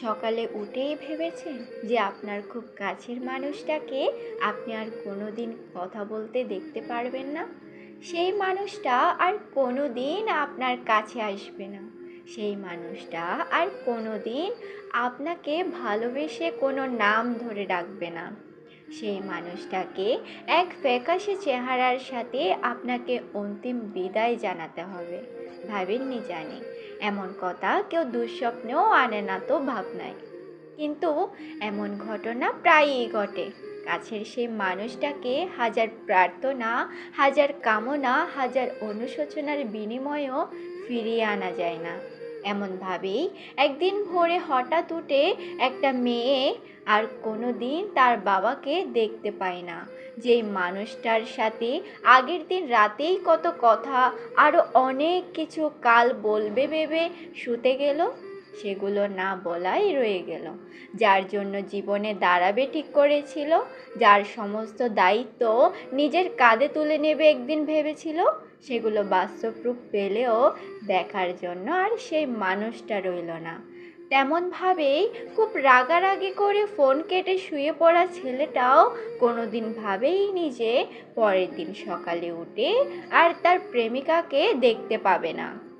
সকালে উঠেই ভেবেছেন যে আপনার খুব কাছের মানুষটাকে আপনি আর কোনো দিন কথা বলতে দেখতে পারবেন না? সেই মানুষটা আর কোনো দিন আপনার কাছে আসবে না। সেই মানুষটা আর কোনো দিন আপনাকে ভালোবেসে কোনো নাম ধরে ডাকবে না। সেই মানুষটাকে এক ফ্যাকাশে চেহারার সাথে আপনাকে অন্তিম বিদায় জানাতে হবে। ভাবেননি জানি। এমন কথা কেউ দুঃস্বপ্নেও আনে না তো ভাবনায়। কিন্তু এমন ঘটনা প্রায়ই ঘটে। কাছের সেই মানুষটাকে হাজার প্রার্থনা, হাজার কামনা, হাজার অনুশোচনার বিনিময়েও ফিরিয়ে আনা যায় না। এমনভাবেই একদিন ভোরে হঠাৎ উঠে একটা মেয়ে আর কোনো দিন তার বাবাকে দেখতে পায় না। যেই মানুষটার সাথে আগের দিন রাতেই কত কথা আরও অনেক কিছু কাল বলবে ভেবে শুতে গেল। সেগুলো না বলাই রয়ে গেল। যার জন্য জীবনে দাঁড়াবে ঠিক করেছিল, যার সমস্ত দায়িত্ব নিজের কাঁধে তুলে নেবে একদিন ভেবেছিল, সেগুলো বাস্তব রূপ পেলেও দেখার জন্য আর সেই মানুষটা রইল না। তেমনভাবেই খুব রাগারাগি করে ফোন কেটে শুয়ে পড়া ছেলেটাও কোনো দিন ভাবেই নিজে পরের দিন সকালে উঠে আর তার প্রেমিকাকে দেখতে পাবে না।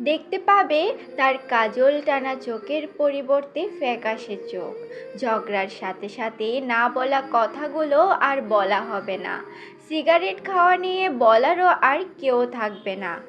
দেখতে পাবে তার কাজল টানা চোখের পরিবর্তে ফ্যাকাশে চোখ। ঝগড়ার সাথে সাথে না বলা কথাগুলো আর বলা হবে না। সিগারেট খাওয়া নিয়ে বলারও আর কেউ থাকবে না।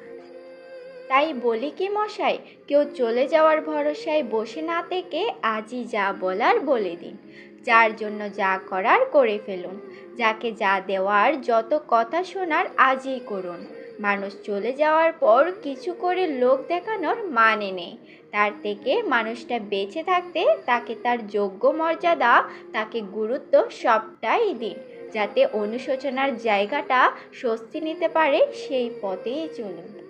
তাই বলি কি মশাই, কেউ চলে যাওয়ার ভরসায় বসে না থেকে আজই যা বলার বলে দিন। যার জন্য যা করার করে ফেলুন। যাকে যা দেওয়ার, যত কথা শোনার, আজই করুন। মানুষ চলে যাওয়ার পর কিছু করে লোক দেখানোর মানে নেই। তার থেকে মানুষটা বেঁচে থাকতে তাকে তার যোগ্য মর্যাদা, তাকে গুরুত্ব সবটাই দিন, যাতে অনুশোচনার জায়গাটা স্বস্তি নিতে পারে সেই পথেই চলুন।